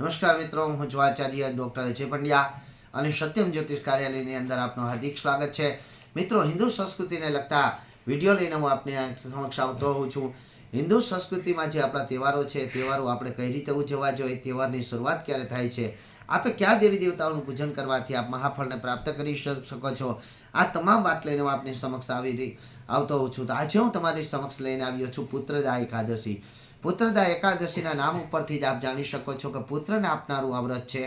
નમસ્કાર મિત્રો, હું જ્વાચાર્ય ડૉક્ટર અજય પંડ્યા અને સત્યમ જ્યોતિષ કાર્યાલયની અંદર આપનું હાર્દિક સ્વાગત છે. મિત્રો, હિન્દુ સંસ્કૃતિને લગતા વીડિયો લઈને હું આપને સમક્ષ આવતો હોઉં છું. હિન્દુ સંસ્કૃતિમાં જે આપણા તહેવારો છે, તહેવારો આપણે કઈ રીતે ઉજવવા જોઈએ, તહેવારની શરૂઆત ક્યારે થાય છે, આપે કયા દેવી દેવતાઓનું પૂજન કરવાથી આપ મહાફળને પ્રાપ્ત કરી શકો છો, આ તમામ વાત લઈને હું આપની સમક્ષ આવી આવતો હોઉં છું. તો આજે હું તમારી સમક્ષ લઈને આવ્યો છું પુત્રદા એકાદશી. પુત્રદા એકાદશીના નામ ઉપરથી જ આપ જાણી શકો છો કે પુત્રને આપનારું આ વ્રત છે.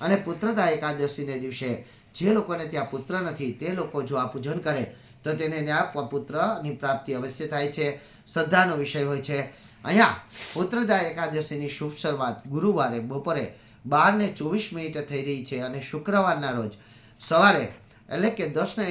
અને પુત્રદા એકાદશીને દિવસે જે લોકોને ત્યાં પુત્ર નથી, તે લોકો જો આ પૂજન કરે, તો તેને ત્યાં પુત્રની પ્રાપ્તિ અવશ્ય થાય છે. શ્રદ્ધાનો વિષય હોય છે. અહીંયા પુત્રદા એકાદશીની શુભ શરૂઆત ગુરુવારે, બપોરે બાર ને ચોવીસ મિનિટે થઈ રહી છે અને શુક્રવારના રોજ સવારે એટલે કે દસ ને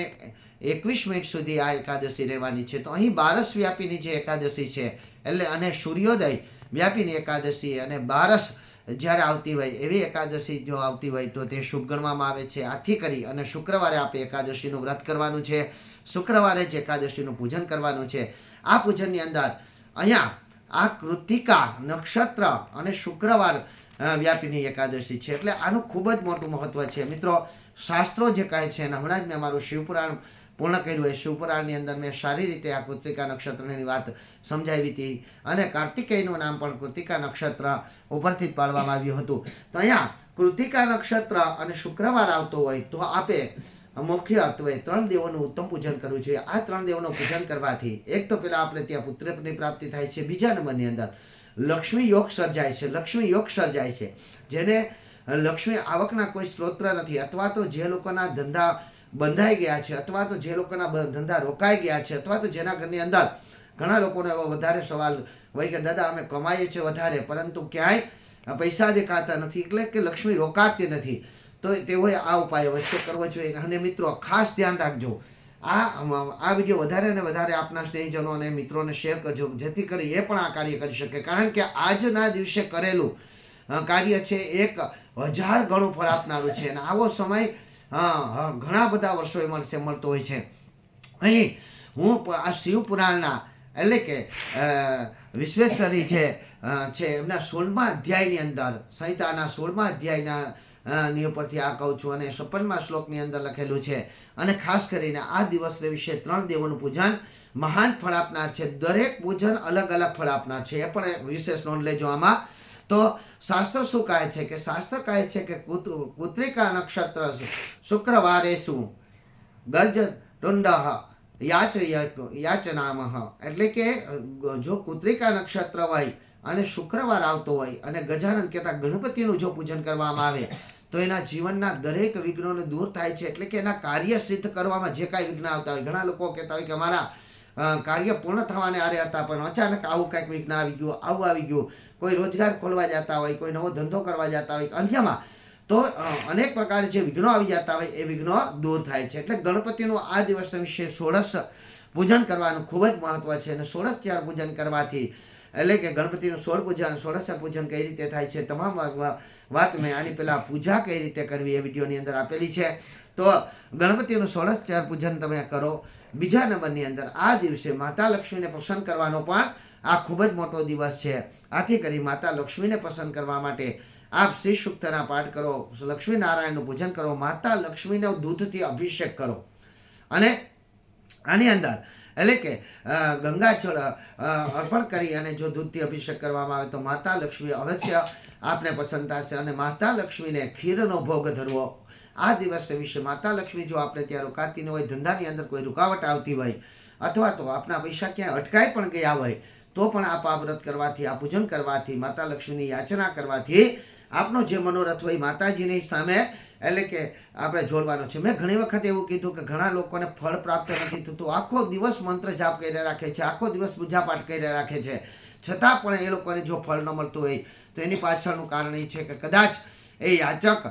એકવીસ મિનિટ સુધી આ એકાદશી રહેવાની છે. તો અહીં બારસ વ્યાપીની જે એકાદશી છે, એટલે અને સૂર્યોદય વ્યાપીની એકાદશી અને બારસ જ્યારે આવતી હોય, એવી એકાદશી જો આવતી હોય, તો તે શુભ ગણવામાં આવે છે. આથી કરી અને શુક્રવારે આપણે એકાદશીનું વ્રત કરવાનું છે. શુક્રવારે જ એકાદશીનું પૂજન કરવાનું છે. આ પૂજનની અંદર અહીંયા આ કૃતિકા, નક્ષત્ર અને શુક્રવાર વ્યાપીની એકાદશી છે. એટલે આનું ખૂબ જ મોટું મહત્વ છે. મિત્રો, શાસ્ત્રો જે કહે છે અને હમણાં જ મેં મારું શિવપુરાણ પૂર્ણ કર્યું. હોય શિવપુરાણની અંદર મેં સારી રીતે આ કૃતિકા નક્ષત્રની વાત સમજાવી હતી અને કાર્તિકેયનું નામ પણ કૃતિકા નક્ષત્ર ઉપરથી જ પાડવામાં આવ્યું હતું. તો અહીંયા કૃતિકા નક્ષત્ર અને શુક્રવાર આવતો હોય તો આપે મુખ્ય તત્વે ત્રણ દેવોનું ઉત્તમ પૂજન કરવું જોઈએ. આ ત્રણ દેવોનું પૂજન કરવાથી એક તો પેલા આપણે ત્યાં પુત્રની પ્રાપ્તિ થાય છે, બીજા નંબરની અંદર લક્ષ્મી યોગ સર્જાય છે. લક્ષ્મી યોગ સર્જાય છે. જેને લક્ષ્મી આવકના કોઈ સ્ત્રોત નથી અથવા તો જે લોકોના ધંધા બંધાઈ ગયા છે અથવા તો જે લોકોના ધંધા રોકાઈ ગયા છે અથવા તો જેના ઘરની અંદર ઘણા લોકોનો એવો વધારે સવાલ હોય કે દાદા, અમે કમાઈએ છીએ વધારે, પરંતુ ક્યાંય પૈસા દેખાતા નથી. એટલે કે લક્ષ્મી રોકાતી નથી. તો તેઓએ આ ઉપાય અવશ્ય કરવો જોઈએ. અને મિત્રો, ખાસ ધ્યાન રાખજો. આ આ વીડિયો વધારે અને વધારે આપના સ્નેહીજનો અને મિત્રોને શેર કરજો, જેથી કરી એ પણ આ કાર્ય કરી શકે. કારણ કે આજના દિવસે કરેલું કાર્ય છે એક હજાર ગણું ફળ આપનારું છે. અને આવો સમય અ, હા ઘણા બધા વર્ષો એ મળશે મળતો હોય છે. અહીં હું આ શિવપુરાણના એટલે કે વિશ્વેશ્વરી જે છે એમના સોળમા અધ્યાયની અંદર સંહિતાના સોળમા અધ્યાયના ની ઉપરથી આ કહું છું અને છપ્પનમાં શ્લોકની અંદર લખેલું છે. અને ખાસ કરીને આ દિવસ વિશે ત્રણ દેવોનું પૂજન મહાન ફળ આપનાર છે. દરેક પૂજન અલગ અલગ ફળ આપનાર છે. એ પણ વિશેષ નોંધ લેજો આમાં. તો શાસ્ત્ર શું કહે છે કે શાસ્ત્ર કહે છે કે કુત્રિકા નક્ષત્ર શુક્રવારે શું? ગજ ટુંડ યાચ યાચનામહ. એટલે કે, જો કુત્રિકા નક્ષત્ર હોય અને શુક્રવાર આવતો હોય અને ગજાનંદ કહેતા ગણપતિનું જો પૂજન કરવામાં આવે, તો એના જીવનના દરેક વિઘ્નોને દૂર થાય છે. એટલે કે એના કાર્ય સિદ્ધ કરવામાં જે કાંઈ વિઘ્ન આવતા હોય, ઘણા લોકો કહેતા હોય કે અમારા કાર્ય પૂર્ણ થવાને આરે હતા, પણ અચાનક આવું કંઈક વિઘ્ન આવી ગયું, આવું આવી ગયું. કોઈ રોજગાર ખોલવા જતા હોય, કોઈ નવો ધંધો કરવા જતા હોય, અન્યમાં તો અનેક પ્રકારે જે વિઘ્નો આવી જતા હોય, એ વિઘ્નો દૂર થાય છે. એટલે ગણપતિનું આ દિવસના વિશે સોળસ પૂજન કરવાનું ખૂબ જ મહત્વ છે અને સોળસ ચાર પૂજન કરવાથી, એટલે કે ગણપતિનું સોળ પૂજન સોળસા પૂજન કઈ રીતે થાય છે, તમામ વાત મેં આની પહેલાં પૂજા કઈ રીતે કરવી એ વિડીયોની અંદર આપેલી છે. તો ગણપતિનું સોળસ ચાર પૂજન તમે કરો બીજા નંબરની અંદર આ દિવસે માતા લક્ષ્મીને પ્રસન્ન કરવાનો પણ આ ખૂબ જ મોટો દિવસ છે. આથી કરી માતા લક્ષ્મીને પસંદ કરવા માટે આપ શ્રી સૂક્તના પાઠ કરો, લક્ષ્મી નારાયણનું પૂજન કરો, માતા લક્ષ્મીનો દૂધથી અભિષેક કરો. અને આની અંદર એટલે કે ગંગાજળ અર્પણ કરી અને જો દૂધથી અભિષેક કરવામાં આવે તો માતા લક્ષ્મી અવશ્ય આપને પસંદ થશે અને માતા લક્ષ્મીને ખીરનો ભોગ ધરવો. આ દિવસને વિશે માતા લક્ષ્મી જો આપણે ત્યાં રોકાતી ન હોય, ધંધાની અંદર કોઈ રૂકાવટ આવતી હોય, અથવા તો આપણા પૈસા ક્યાંય અટકાઈ પણ ગયા હોય, તો પણ આપ આ વ્રત કરવાથી, આ પૂજન કરવાથી, માતા લક્ષ્મીની યાચના કરવાથી આપનો જે મનોરથ હોય માતાજીની સામે, એટલે કે આપણે જોડવાનો છે. મેં ઘણી વખત એવું કીધું કે ઘણા લોકોને ફળ પ્રાપ્ત નથી થતું આખો દિવસ મંત્ર જાપ કર્યા રાખે છે, આખો દિવસ પૂજાપાઠ કર્યા રાખે છે. છતાં પણ એ લોકોને જો ફળ ન મળતું હોય, તો એની પાછળનું કારણ એ છે કે કદાચ એ યાચક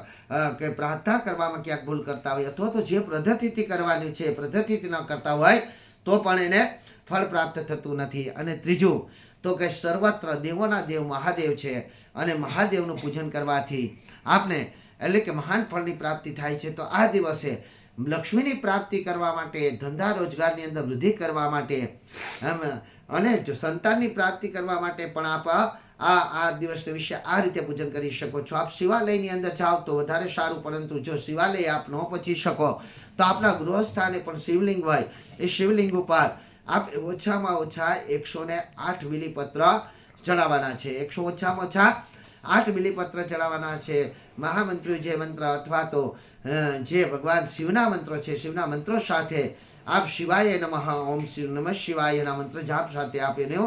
કે પ્રાર્થના કરવામાં ક્યાંક ભૂલ કરતા હોય, અથવા તો જે પદ્ધતિથી કરવાની છે એ પદ્ધતિથી ન કરતા હોય, તો પણ એને ફળ પ્રાપ્ત થતું નથી. અને ત્રીજું, તો કે સર્વત્ર દેવોના દેવ મહાદેવ છે, અને મહાદેવનું પૂજન કરવાથી આપને, એટલે કે મહાન ફળની પ્રાપ્તિ થાય છે, તો આ દિવસે લક્ષ્મીની પ્રાપ્તિ કરવા માટે, ધંધા રોજગારની અંદર વૃદ્ધિ કરવા માટે અને જો સંતાનની પ્રાપ્તિ કરવા માટે પણ આપ આ આ દિવસ વિશે આ રીતે પૂજન કરી શકો છો. આપ શિવાલયની અંદર જાઓ તો વધારે સારું, પરંતુ જો શિવાલય આપ ન પહોંચી શકો, તો આપણા ગૃહસ્થાને પણ શિવલિંગ હોય. એ શિવલિંગ ઉપર આપ ઓછામાં ઓછા એકસો ને આઠ બિલીપત્ર ચડાવવાના છે. એકસો ઓછામાં ઓછા આઠ બિલીપત્ર ચડાવવાના છે. મહામંત્રી જે મંત્ર અથવા તો જે ભગવાન શિવના મંત્રો છે, શિવના મંત્રો સાથે આપ શિવાય નમઃ, ઓમ શિવ નમઃ શિવાયના મંત્ર જાપ સાથે આપ એને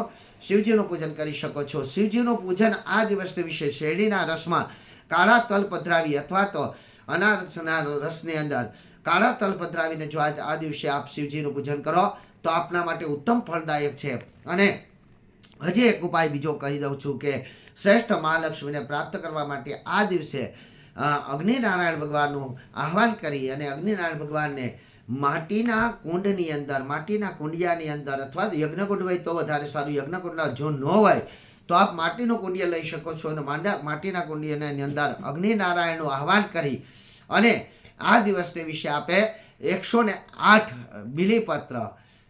શિવજીનું પૂજન કરી શકો છો. શિવજીનું પૂજન આ દિવસને વિશે શેરડીના રસમાં કાળા તલ પધરાવી અથવા તો અનારસના રસની અંદર કાળા તલ પધરાવીને જો આજ આ દિવસે આપ શિવજીનું પૂજન કરો તો આપના માટે ઉત્તમ ફળદાયક છે. અને હજી એક ઉપાય બીજો કહી દઉં છું કે શ્રેષ્ઠ મહાલક્ષ્મીને પ્રાપ્ત કરવા માટે આ દિવસે અગ્નિનારાયણ ભગવાનનું આહવાન કરી અને અગ્નિનારાયણ ભગવાનને માટીના કુંડની અંદર, માટીના કુંડિયાની અંદર, અથવા યજ્ઞકુંડ હોય તો વધારે સારું. યજ્ઞકુંડ જો ન હોય, તો આપ માટીનું કુંડિયા લઈ શકો છો અને માંડા, માટીના કુંડિયાની અંદર અગ્નિનારાયણનું આહવાન કરી અને આ દિવસને વિશે આપે એકસો ને આઠ બિલીપત્ર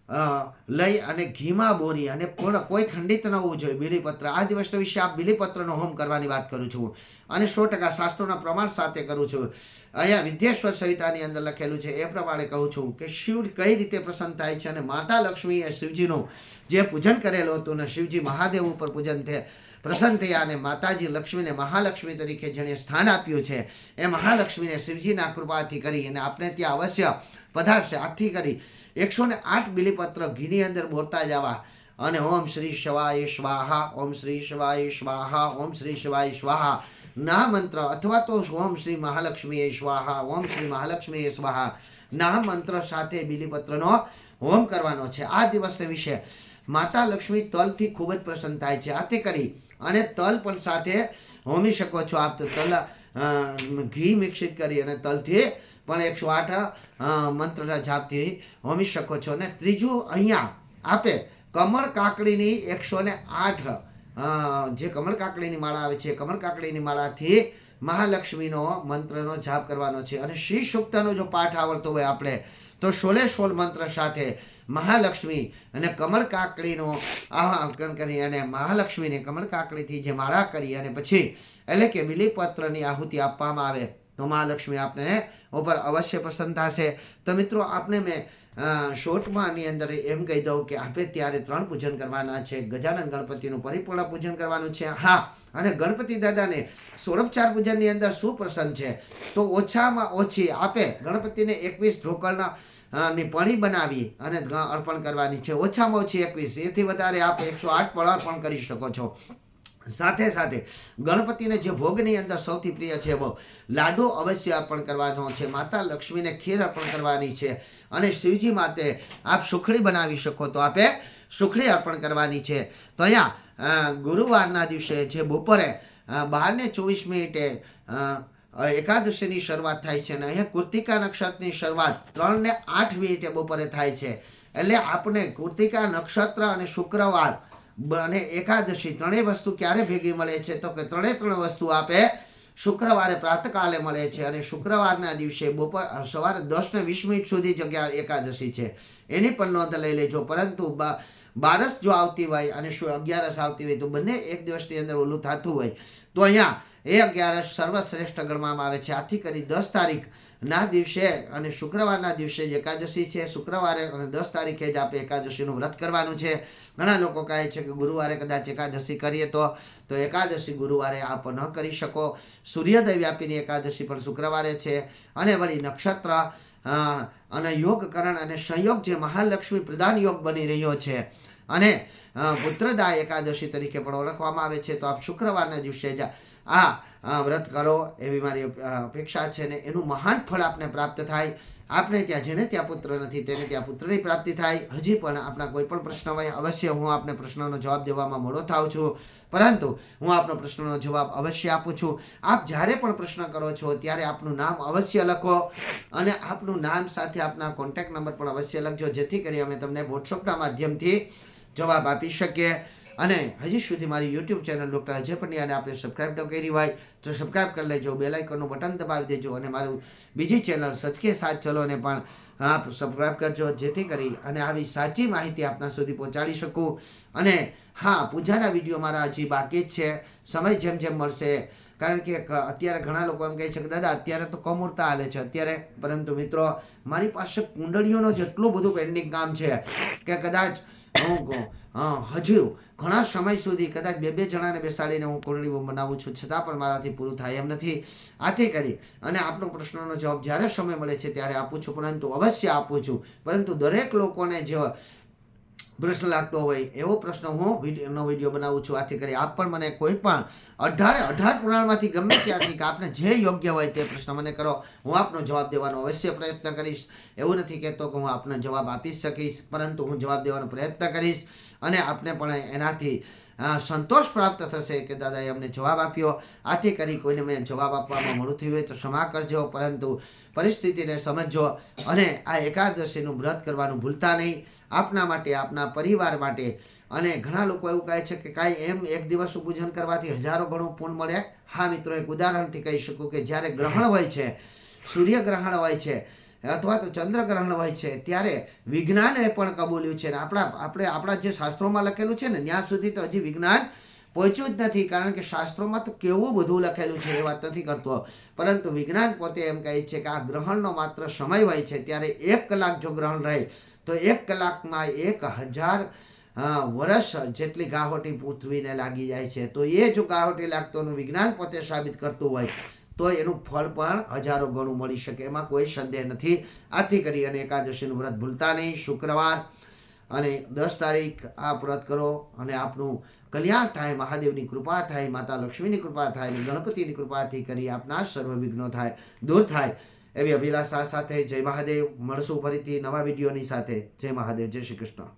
લઈ અને ઘીમાં બોરી અને પૂર્ણ કોઈ ખંડિત ન હોવું જોઈએ. બિલીપત્ર. આ દિવસ વિશે આ બિલીપત્રનો હોમ કરવાની વાત કરું છું. અને સો ટકા શાસ્ત્રોના પ્રમાણ સાથે કરું છું. અહીંયા વિદ્યેશ્વર સંહિતાની અંદર લખેલું છે, એ પ્રમાણે કહું છું કે શિવ કઈ રીતે પ્રસન્ન થાય છે અને માતા લક્ષ્મીએ શિવજીનું જે પૂજન કરેલું હતું ને શિવજી મહાદેવ ઉપર પૂજન થયા પ્રસન્ન થયા અને માતાજી લક્ષ્મીને મહાલક્ષ્મી તરીકે જેણે સ્થાન આપ્યું છે, એ મહાલક્ષ્મીને શિવજીના કૃપાથી કરી અને આપણે ત્યાં અવશ્ય પધારશે. આથી કરી એકસો ને આઠ બિલીપત્ર ઘીની અંદર બોરતા જવા અને ઓમ શ્રી શિવાય સ્વાહા, ઓમ શ્રી શિવાય સ્વાહા, ઓમ શ્રી શિવાય સ્વાહા, ના મંત્ર અથવા તો ઓમ શ્રી મહાલક્ષ્મીએ સ્વાહા, ઓમ શ્રી મહાલક્ષ્મીએ સ્વાહા, ના મંત્ર સાથે બિલીપત્રનો હોમ કરવાનો છે. આ દિવસને વિશે માતા લક્ષ્મી તલથી ખૂબ જ પ્રસન્ન થાય છે. આથી કરી અને તલ પણ સાથે હોમી શકો છો આપ તલ ઘી મિશ્રિત કરી અને તલથી પણ એકસો આઠ મંત્રના જાપથી હોમી શકો છો. અને ત્રીજું અહીંયા આપે કમળ કાકડીની એકસો ને આઠ જે કમળ કાકડીની માળા આવે છે કમળ કાકડીની માળાથી મહાલક્ષ્મીનો મંત્રનો જાપ કરવાનો છે. અને શ્રી સુક્તનો જો પાઠ આવડતો હોય આપણે, તો સોળે સોળ મંત્ર સાથે મહાલક્ષ્મી અને કમળ કાકડીનો આહવાન કરી અને મહાલક્ષ્મીને કમળ કાકડીથી જે માળા કરી અને પછી એટલે કે બિલીપત્રની આહુતિ આપવામાં આવે. તો મહાલક્ષ્મી આપને ઉપર અવશ્ય પ્રસન્ન થશે. તો મિત્રો આપને મેં શોર્ટમાં અંદર એમ કહી દઉં કે આપણે ત્યારે ત્રણ પૂજન કરવાના છે. ગજાનન ગણપતિનું પરિપૂર્ણ પૂજન કરવાનું છે. હા, અને ગણપતિ દાદાને સોળપચાર પૂજનની અંદર શું પ્રસન્ન છે? તો ઓછામાં ઓછી આપે ગણપતિને એકવીસ ઢોકળના ની પણી બનાવી અને અર્પણ કરવાની છે. ઓછામાં ઓછી એકવીસ. એથી વધારે આપ એકસો આઠ પણ અર્પણ કરી શકો છો. સાથે સાથે ગણપતિને જે ભોગની અંદર સૌથી પ્રિય છે એવો લાડુ અવશ્ય અર્પણ કરવાનો છે, માતા લક્ષ્મીને ખીર અર્પણ કરવાની છે અને શિવજી માટે આપ સુખડી બનાવી શકો તો આપે સુખડી અર્પણ કરવાની છે. તો અહીંયા ગુરુવારના દિવસે જે બપોરે બારને ચોવીસ મિનિટે એકાદશીની શરૂઆત થાય છે અને અહીંયા કૃતિકા નક્ષત્રની શરૂઆત ત્રણ ને આઠ મિનિટે બપોરે થાય છે. એટલે આપણે કૃતિકા નક્ષત્ર અને શુક્રવાર અને એકાદશી ત્રણેય વસ્તુ ક્યારે ભેગી મળે છે? તો કે ત્રણે ત્રણ વસ્તુ આપે શુક્રવારે પ્રાતકાલે મળે છે અને શુક્રવારના દિવસે બપોર સવારે દસ ને વીસ મિનિટ સુધી જગ્યા એકાદશી છે. એની પણ નોંધ લઈ લેજો. પરંતુ બારસ જો આવતી હોય અને શું અગિયારસ આવતી હોય તો બંને એક દિવસની અંદર ઓલું થતું હોય. તો અહીંયા એ અગિયારસ સર્વશ્રેષ્ઠ ગણવામાં આવે છે. આથી કરી દસ તારીખ ના દિવસે અને શુક્રવારના દિવસે એકાદશી છે. શુક્રવારે અને દસ તારીખે જ આપણે એકાદશીનું વ્રત કરવાનું છે. ઘણા લોકો કહે છે કે ગુરુવારે કદાચ એકાદશી કરીએ તો તો એકાદશી ગુરુવારે આપ ન કરી શકો. સૂર્યોદય વ્યાપીની એકાદશી પણ શુક્રવારે છે. અને વળી નક્ષત્ર અને યોગકરણ અને સંયોગ જે મહાલક્ષ્મી પ્રધાન યોગ બની રહ્યો છે. અને પુત્રદા એકાદશી તરીકે પણ ઓળખવામાં આવે છે. તો આપ શુક્રવારના દિવસે જ આ વ્રત કરો એવી મારી અપેક્ષા છે ને એનું મહાન ફળ આપને પ્રાપ્ત થાય. આપણે ત્યાં જેને ત્યાં પુત્ર નથી તેને ત્યાં પુત્રની પ્રાપ્તિ થાય. હજી પણ આપણા કોઈ પણ પ્રશ્ન હોય અવશ્ય હું આપને પ્રશ્નનો જવાબ દેવામાં મોડો થાઉં છું. પરંતુ હું આપનો પ્રશ્નનો જવાબ અવશ્ય આપું છું. આપ જ્યારે પણ પ્રશ્ન કરો છો ત્યારે આપનું નામ અવશ્ય લખો અને આપનું નામ સાથે આપના કોન્ટેક્ટ નંબર પણ અવશ્ય લખજો. જેથી કરી અમે તમને વોટ્સઅપના માધ્યમથી જવાબ આપી શકીએ. અને હજી સુધી મારી યુટ્યુબ ચેનલ ડૉક્ટર અજય પંડ્યાને આપણે સબસ્ક્રાઈબ ન કરી હોય, તો સબસ્ક્રાઈબ કરી લેજો બેલાઇકનનું બટન દબાવી દેજો અને મારું બીજી ચેનલ સચકે સાથ ચલોને પણ આપ સબસ્ક્રાઈબ કરજો, જેથી કરી અને આવી સાચી માહિતી આપના સુધી પહોંચાડી શકું. અને હા, પૂજાના વીડિયો મારા હજી બાકી જ છે. સમય જેમ જેમ મળશે, કારણ કે અત્યારે ઘણા લોકો એમ કહે છે કે, દાદા, અત્યારે તો કમૂરતા હાલે છે, અત્યારે. પરંતુ મિત્રો, મારી પાસે કુંડળીઓનો જેટલું બધું પેન્ડિંગ કામ છે, કે કદાચ હું, હજુ ઘણા સમય સુધી કદાચ બે બે જણાને બેસાડીને હું કુંડળી બનાવું છું, છતાં પણ મારાથી પૂરું થાય એમ નથી. આથી કરી અને આપનો પ્રશ્નનો જવાબ જ્યારે સમય મળે છે ત્યારે આપું છું, પરંતુ અવશ્ય આપું છું. પરંતુ દરેક લોકોને જે પ્રશ્ન લાગતો હોય એવો પ્રશ્ન હું વિડીયોનો વીડિયો બનાવું છું. આથી કરી આપ પણ મને કોઈ પણ અઢારે, અઢાર પુરાણમાંથી ગમે ત્યાંથી કે આપને જે યોગ્ય હોય તે પ્રશ્ન મને કરો. હું આપનો જવાબ દેવાનો અવશ્ય પ્રયત્ન કરીશ. એવું નથી કહેતો કે હું આપનો જવાબ આપી શકીશ, પરંતુ હું જવાબ દેવાનો પ્રયત્ન કરીશ અને આપને પણ એનાથી સંતોષ પ્રાપ્ત થશે કે દાદાએ અમને જવાબ આપ્યો. આથી કરી કોઈને મેં જવાબ આપવામાં મોડું થયું હોય તો ક્ષમા કરજો, પરંતુ પરિસ્થિતિને સમજજો અને આ એકાદશીનું વ્રત કરવાનું ભૂલતા નહીં. આપના માટે, આપના પરિવાર માટે. અને ઘણા લોકો એવું કહે છે કે કાંઈ એમ એક દિવસનું પૂજન કરવાથી હજારો ગણું પૂન મળે. હા મિત્રો, એક ઉદાહરણથી કહી શકું કે જ્યારે ગ્રહણ હોય છે, સૂર્યગ્રહણ હોય છે, અથવા તો ચંદ્રગ્રહણ હોય છે, ત્યારે વિજ્ઞાને પણ કબૂલ્યું છે. ને આપણા, આપણે, આપણા જે શાસ્ત્રોમાં લખેલું છે ને, ત્યાં સુધી તો હજી વિજ્ઞાન પહોંચ્યું જ નથી, કારણ કે શાસ્ત્રોમાં તો કેવું બધું લખેલું છે એ વાત નથી કરતો. પરંતુ વિજ્ઞાન પોતે એમ કહે છે કે આ ગ્રહણનો માત્ર સમય હોય છે, ત્યારે એક કલાક જો ગ્રહણ રહે તો એક કલાકમાં એક હજાર વર્ષ જેટલી ગાહોટી પૃથ્વીને લાગી જાય છે. તો એ જો ગાહોટી લાગતોનું વિજ્ઞાન પોતે સાબિત કરતું હોય, તો એનું ફળ પણ હજારો ગણું મળી શકે. એમાં કોઈ સંદેહ નથી. આથી કરી અને એકાદશીનું વ્રત ભૂલતા નહીં. શુક્રવાર અને દસ તારીખ આ વ્રત કરો અને આપનું કલ્યાણ થાય, મહાદેવની કૃપા થાય, માતા લક્ષ્મીની કૃપા થાય અને ગણપતિની કૃપાથી કરી આપના સર્વ વિઘ્નો થાય, દૂર થાય. એવી અભિલાષા સાથે જય મહાદેવ. મળશું ફરીથી નવા વિડીયોની સાથે. જય મહાદેવ. જય શ્રી કૃષ્ણ.